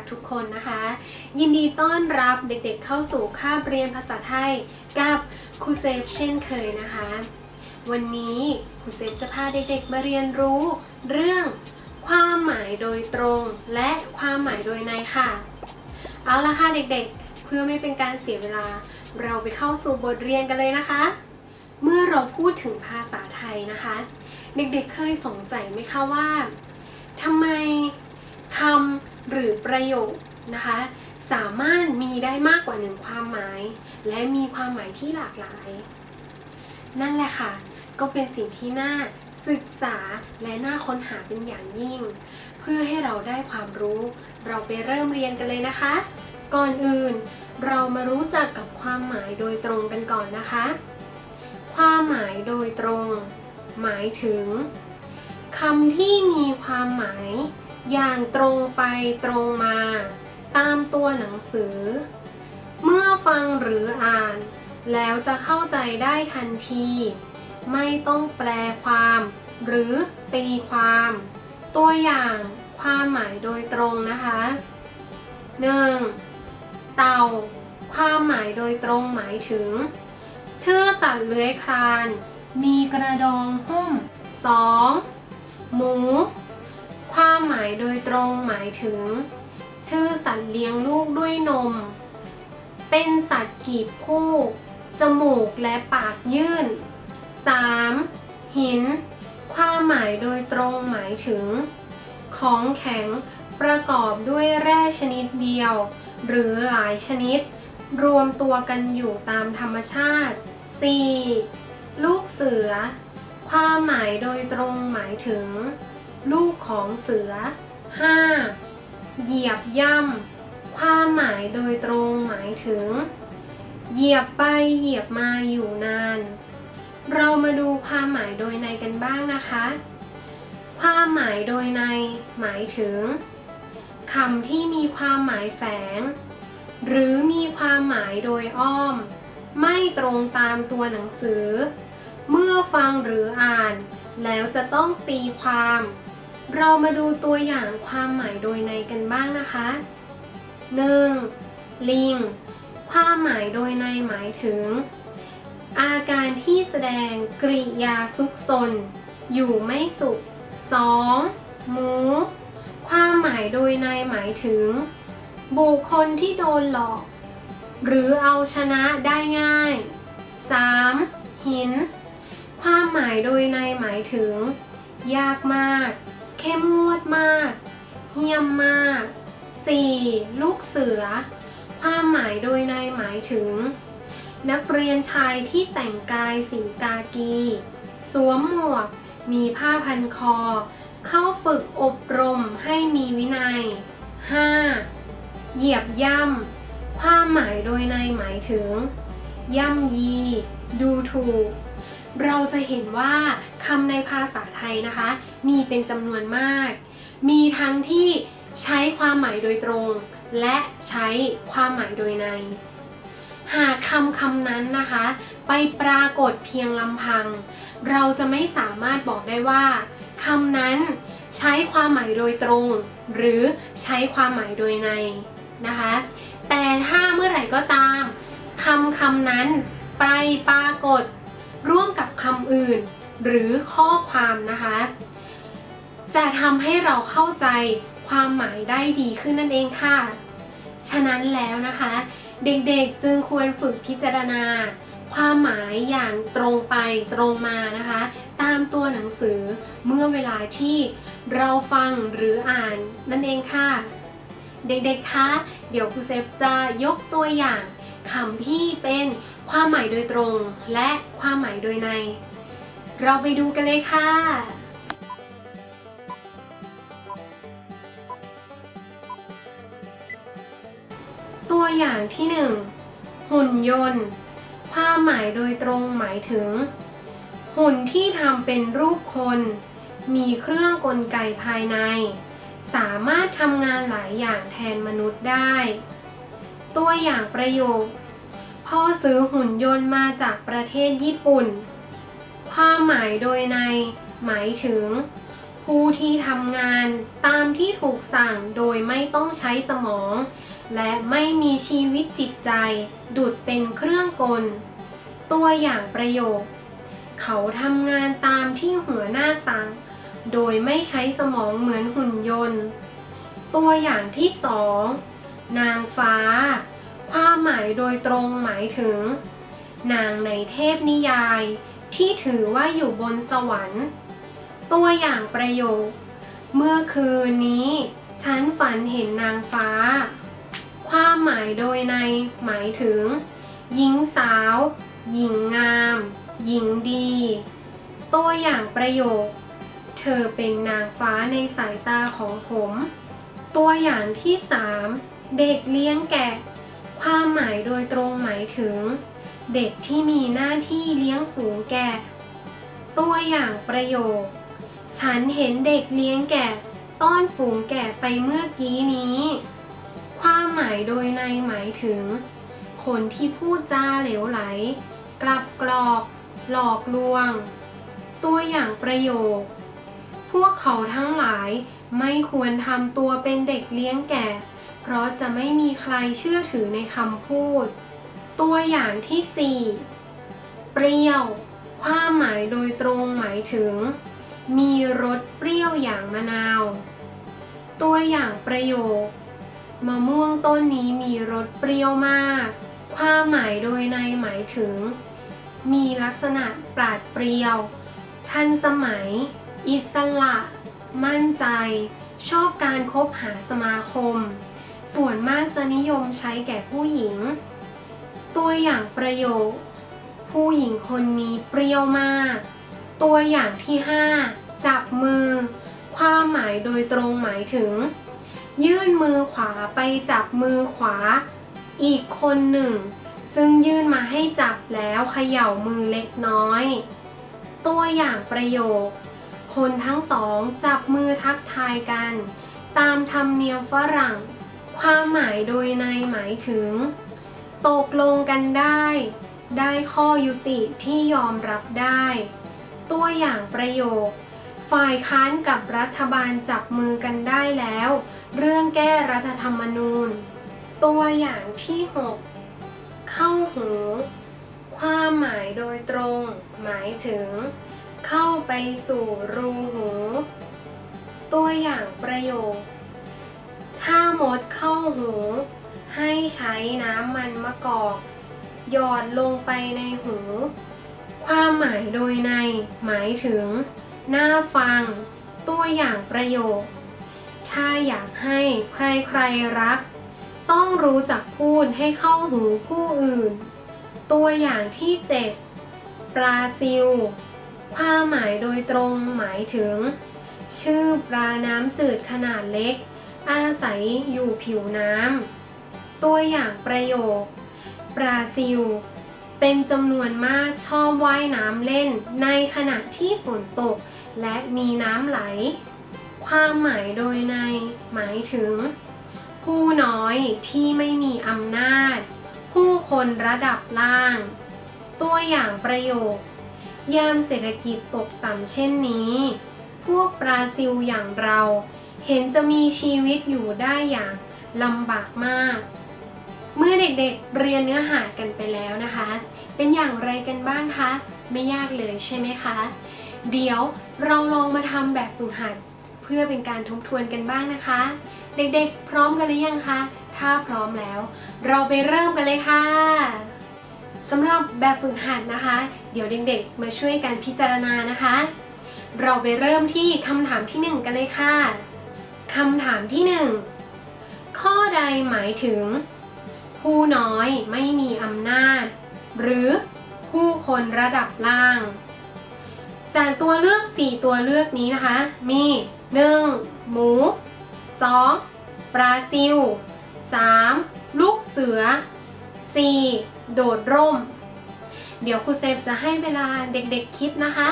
กทุกคนนะคะ ยินดีต้อนรับเด็กๆเข้าสู่คาบเรียนภาษาไทยกับครูเซฟเช่นเคยนะคะ วันนี้ครูเซฟจะพาเด็กๆมาเรียนรู้เรื่องความหมายโดยตรงและความหมายโดยในค่ะ เอาละค่ะเด็กๆ เพื่อไม่เป็นการเสียเวลา เราไปเข้าสู่บทเรียนกันเลยนะคะ เมื่อเราพูดถึงภาษาไทยนะคะ เด็กๆเคยสงสัยไหมคะว่าทำไม คำหรือประโยคนะคะ สามารถมีได้มากกว่าหนึ่งความหมาย และมีความหมายที่หลากหลาย นั่นแหละค่ะ ก็เป็นสิ่งที่น่าศึกษาและน่าค้นหาเป็นอย่างยิ่ง เพื่อให้เราได้ความรู้ เราไปเริ่มเรียนกันเลยนะคะ ก่อนอื่น เรามารู้จักกับความหมายโดยตรงกันก่อนนะคะ ความหมายโดยตรง หมายถึงคำที่มีความหมาย อย่างตรงไปตรงมา ตามตัวหนังสือ เมื่อฟังหรืออ่าน แล้วจะเข้าใจได้ทันที ไม่ต้องแปลความ หรือตีความ ตัวอย่างความหมายโดยตรงนะคะ 1. เต่า ความหมายโดยตรงหมายถึง ชื่อสัตว์เลื้อยคลาน มีกระดองหุ้ม 2. หมู ความหมายโดยตรงหมายถึง ชื่อสัตว์เลี้ยงลูกด้วยนม เป็นสัตว์กีบคู่ จมูกและปากยื่น 3. หิน ความหมายโดยตรงหมายถึง ของแข็งประกอบด้วยแร่ชนิดเดียว หรือหลายชนิด รวมตัวกันอยู่ตามธรรมชาติ 4. ลูกเสือ ความหมายโดยตรงหมายถึง ลูกของเสือ 5. เหยียบย่ำ ความหมายโดยตรงหมายถึง เหยียบไปเหยียบมาอยู่นาน เรามาดูความหมายโดยในกันบ้างนะคะ ความหมายโดยในหมายถึงคำที่มีความหมายแฝง หรือมีความหมายโดยอ้อม ไม่ตรงตามตัวหนังสือ เมื่อฟังหรืออ่าน แล้วจะต้องตีความ เรามาดูตัวอย่างความหมายโดยในกันบ้างนะคะ 1. ลิง ความหมายโดยในหมายถึง อาการที่แสดงกริยาซุกซน อยู่ไม่สุข 2. หมู ความหมายโดยในหมายถึง บุคคลที่โดนหลอก หรือเอาชนะได้ง่าย 3. หิน ความหมายโดยในหมายถึง ยากมาก เข้มงวดมากเหี้ยมมาก 4. ลูกเสือ ความหมายโดยในหมายถึง นักเรียนชายที่แต่งกายสีกากี สวมหมวก มีผ้าพันคอ เข้าฝึกอบรมให้มีวินัย 5. เหยียบย่ำ ความหมายโดยในหมายถึง ย่ำยี ดูถูก เราจะเห็นว่าคำในภาษาไทยนะคะ มีเป็นจำนวนมาก มีทั้งที่ใช้ความหมายโดยตรง และใช้ความหมายโดยใน หากคำคำนั้นนะคะ ไปปรากฏเพียงลำพัง เราจะไม่สามารถบอกได้ว่าคำนั้นใช้ความหมายโดยตรง หรือใช้ความหมายโดยในนะคะ แต่ถ้าเมื่อไหร่ก็ตามคำคำนั้นไปปรากฏร่วมกับคำอื่น หรือข้อความนะคะ จะทำให้เราเข้าใจความหมายได้ดีขึ้นนั่นเองค่ะ ฉะนั้นแล้วนะคะ เด็กๆจึงควรฝึกพิจารณา ความหมายอย่างตรงไปตรงมานะคะ ตามตัวหนังสือเมื่อเวลาที่เราฟังหรืออ่านนั่นเองค่ะ เด็กๆคะเดี๋ยวครูเซฟจะยกตัวอย่างคำที่เป็นความหมายโดยตรงและความหมายโดยใน เราไปดูกันเลยค่ะ ตัวอย่างที่หนึ่งหุ่นยนต์ ความหมายโดยตรงหมายถึง หุ่นที่ทำเป็นรูปคน มีเครื่องกลไกภายใน สามารถทำงานหลายอย่างแทนมนุษย์ได้ ตัวอย่างประโยค พ่อซื้อหุ่นยนต์มาจากประเทศญี่ปุ่น ความหมายโดยในหมายถึง ผู้ที่ทำงานตามที่ถูกสั่งโดยไม่ต้องใช้สมอง และไม่มีชีวิตจิตใจ ดุดเป็นเครื่องกล ตัวอย่างประโยค เขาทำงานตามที่หัวหน้าสั่ง โดยไม่ใช้สมองเหมือนหุ่นยนต์ ตัวอย่างที่สองนางฟ้า ความหมายโดยตรงหมายถึง นางในเทพนิยาย ที่ถือว่าอยู่บนสวรรค์ ตัวอย่างประโยค เมื่อคืนนี้ ฉันฝันเห็นนางฟ้า ความหมายโดยในหมายถึง หญิงสาว หญิงงาม หญิงดี ตัวอย่างประโยค เธอเป็นนางฟ้าในสายตาของผม ตัวอย่างที่ 3 เด็กเลี้ยงแกะ ความหมายโดยตรงหมายถึง เด็กที่มีหน้าที่เลี้ยงฝูงแกะ ตัวอย่างประโยค ฉันเห็นเด็กเลี้ยงแกะต้อนฝูงแกะไปเมื่อกี้นี้ ความหมายโดยในหมายถึง คนที่พูดจาเหลวไหล กลับกรอก หลอกลวง ตัวอย่างประโยค พวกเขาทั้งหลายไม่ควรทำตัวเป็นเด็กเลี้ยงแกะ เพราะจะไม่มีใครเชื่อถือในคำพูด ตัวอย่างที่ 4 เปรี้ยว ความหมายโดยตรงหมายถึง มีรสเปรี้ยวอย่างมะนาว ตัวอย่างประโยค มะม่วงต้นนี้มีรสเปรี้ยวมาก ความหมายโดยในหมายถึง มีลักษณะปราดเปรียว ทันสมัย อิสระ มั่นใจ ชอบการคบหาสมาคม ส่วนมากจะนิยมใช้แก่ผู้หญิง ตัวอย่างประโยค ผู้หญิงคนนี้เปรี้ยวมาก ตัวอย่างที่ 5 จับมือ ความหมายโดยตรงหมายถึง ยื่นมือขวาไปจับมือขวา อีกคนหนึ่ง ซึ่งยื่นมาให้จับแล้วเขย่ามือเล็กน้อย ตัวอย่างประโยค คนทั้งสองจับมือทักทายกัน ตามธรรมเนียมฝรั่ง ความหมายโดยในหมายถึง ตกลงกันได้ ได้ข้อยุติที่ยอมรับได้ ตัวอย่างประโยค ฝ่ายค้านกับรัฐบาลจับมือกันได้แล้ว เรื่องแก้รัฐธรรมนูญ ตัวอย่างที่ 6 เข้าหู ความหมายโดยตรง หมายถึง เข้าไปสู่รูหู ตัวอย่างประโยค ถ้ามดเข้าหู ให้ใช้น้ำมันมะกอก หยอดลงไปในหู ความหมายโดยใน หมายถึง น่าฟัง ตัวอย่างประโยค ถ้าอยากให้ใครๆรัก ต้องรู้จักพูดให้เข้าหูผู้อื่น ตัวอย่างที่ 7ปลาซิล ความหมายโดยตรงหมายถึง ชื่อปลาน้ำจืดขนาดเล็ก อาศัยอยู่ผิวน้ำ ตัวอย่างประโยคปลาซิล เป็นจำนวนมากชอบว่ายน้ำเล่น ในขณะที่ฝนตก และมีน้ำไหล ความหมายโดยใน หมายถึง ผู้น้อยที่ไม่มีอำนาจ ผู้คนระดับล่าง ตัวอย่างประโยค ยามเศรษฐกิจตกต่ำเช่นนี้ พวกบราซิลอย่างเรา เห็นจะมีชีวิตอยู่ได้อย่างลำบากมาก เมื่อเด็กๆเรียนเนื้อหากันไปแล้วนะคะ เป็นอย่างไรกันบ้างคะ ไม่ยากเลยใช่ไหมคะ เดี๋ยวเราลองมาทำแบบฝึกหัด เพื่อเป็นการทบทวนกันบ้างนะคะ เด็กๆ พร้อมกันหรือยังคะ ถ้าพร้อมแล้ว เราไปเริ่มกันเลยค่ะสำหรับแบบฝึกหัดนะคะ เดี๋ยวเด็กๆ มาช่วยกันพิจารณานะคะ เราไปเริ่มที่คำถามที่หนึ่งกันเลยค่ะคำถามที่หนึ่งข้อใดหมายถึง ผู้น้อยไม่มีอำนาจ หรือผู้คนระดับล่าง จากตัวเลือก 4 ตัวเลือกนี้นะคะ มี 1. หมู 2. ปลาซิล 3. ลูกเสือ 4. โดดร่ม เดี๋ยวครูเซฟจะให้เวลาเด็กๆคิดนะคะ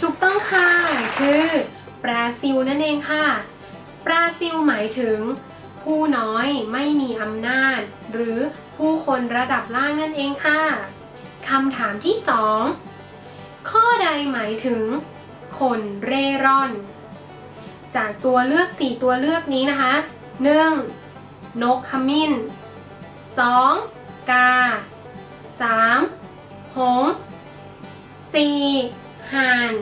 ถูกต้องค่ะคือ ปราซิลนั่นเองค่ะปราซิลหมายถึง ผู้น้อยไม่มีอำนาจ หรือผู้คนระดับล่างนั่นเองค่ะคำถามที่สองข้อใดหมายถึง คนเร่ร่อน จากตัวเลือก 4 ตัวเลือกนี้นะคะ 1. นกขมิ้น 2. กา 3. หง 4. ห่าน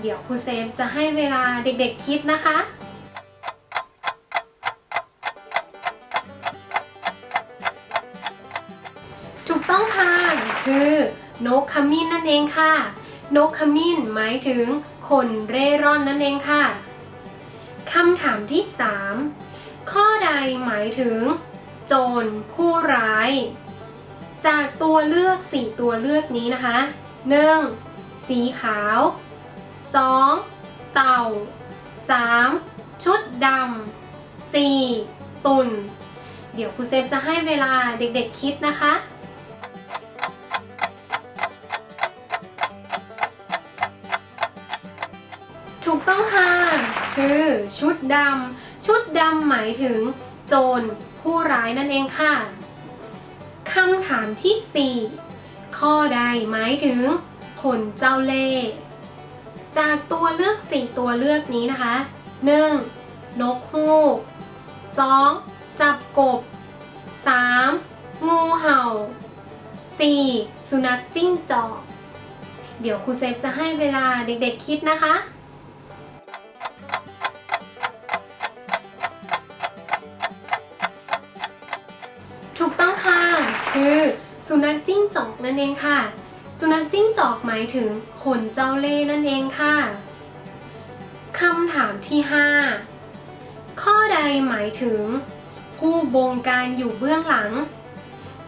เดี๋ยวครูเซฟจะให้เวลาเด็กๆคิดนะคะ ถูกต้องค่ะ คือนกขมิ้นนั่นเองค่ะ นกขมิ้นหมายถึงคนเร่ร่อนนั่นเองค่ะคำถามที่ 3 ข้อใดหมายถึง โจรผู้ร้าย จากตัวเลือก 4 ตัวเลือกนี้นะคะ 1. สีขาว 2. เต่า 3. ชุดดำ 4. ตุ่น เดี๋ยวครูเซฟจะให้เวลาเด็กๆคิดนะคะถูกต้องค่ะ คือชุดดำ ชุดดำหมายถึง โจรผู้ร้ายนั่นเองค่ะคำถามที่ 4 ข้อใดหมายถึง คนเจ้าเล่ห์ จากตัวเลือก 4 ตัวเลือกนี้นะคะ 1. นกฮูก 2. จับกบ 3. งูเห่า 4. สุนัขจิ้งจอก เดี๋ยวครูเซฟจะให้เวลาเด็กๆคิดนะคะถูกต้องค่ะ คือสุนัขจิ้งจอกนั่นเองค่ะ สุนัขจิ้งจอกหมายถึงคนเจ้าเล่ห์นั่นเองค่ะคำถามที่ 5 ข้อใดหมายถึง ผู้บงการอยู่เบื้องหลัง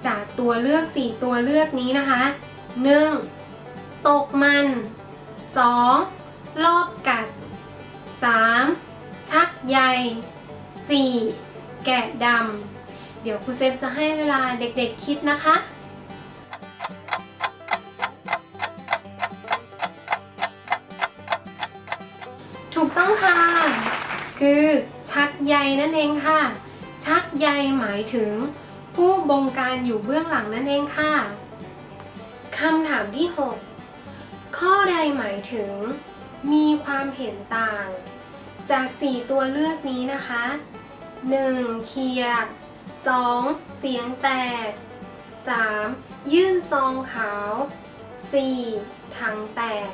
จากตัวเลือก 4 ตัวเลือกนี้นะคะ 1. ตกมัน 2. รอบกัด 3. ชักใย 4. แกะดำ เดี๋ยวครูเซฟจะให้เวลาเด็กๆคิดนะคะ คือชักใยนั่นเองค่ะ ชักใยหมายถึง ผู้บงการอยู่เบื้องหลังนั่นเองค่ะคำถามที่ 6 ข้อใดหมายถึง มีความเห็นต่าง จาก 4 ตัวเลือกนี้นะคะ 1. เคลียร์ 2. เสียงแตก 3. ยื่นซองขาว 4. ถังแตก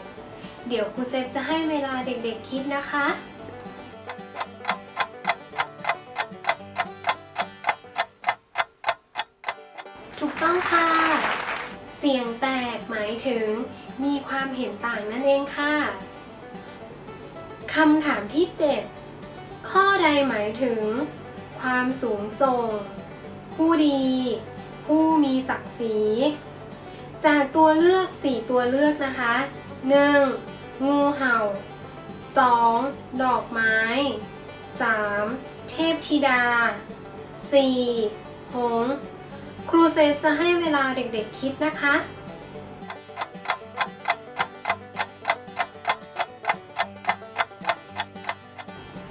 เดี๋ยวครูเซฟจะให้เวลาเด็กๆคิดนะคะ สียงแตกหมายถึง มีความเห็นต่างนั่นเองค่ะคำถามที่ 7 ข้อใดหมายถึง ความสูงส่ง ผู้ดี ผู้มีศักดิ์ศรี จากตัวเลือก 4 ตัวเลือกนะคะ 1. งูเห่า 2. ดอกไม้ 3. เทพธิดา 4. หงส์ครู เซฟจะให้เวลาเด็กๆคิดนะคะ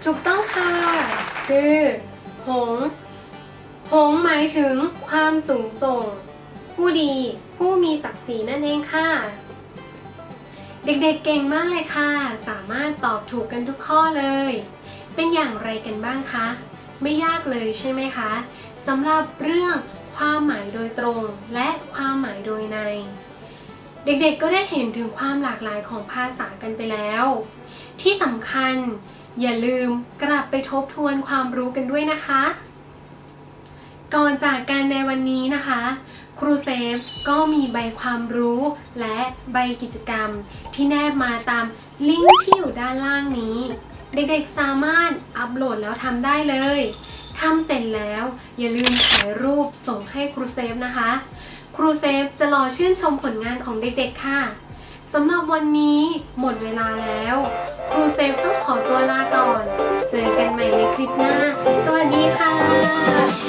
ถูกต้องค่ะ คือหง หงหมายถึงความสูงส่ง ผู้ดี ผู้มีศักดิ์ศรีนั่นเองค่ะ เด็กๆเก่งมากเลยค่ะ สามารถตอบถูกกันทุกข้อเลย เป็นอย่างไรกันบ้างคะ ไม่ยากเลยใช่ไหมคะสำหรับเรื่อง ความหมายโดยตรง และความหมายโดยใน เด็กๆก็ได้เห็นถึงความหลากหลายของภาษากันไปแล้ว ที่สำคัญอย่าลืมกลับไปทบทวนความรู้กันด้วยนะคะ ก่อนจากกันในวันนี้นะคะ ครูเซฟก็มีใบความรู้และใบกิจกรรม ที่แนบมาตามลิงก์ที่อยู่ด้านล่างนี้ เด็กๆสามารถอัปโหลดแล้วทำได้เลย ทำเสร็จแล้ว อย่าลืมถ่ายรูปส่งให้ครูเซฟนะคะ ครูเซฟจะรอชื่นชมผลงานของเด็กๆค่ะสำหรับวันนี้หมดเวลาแล้ว ครูเซฟต้องขอตัวลาก่อน เจอกันใหม่ในคลิปหน้า สวัสดีค่ะ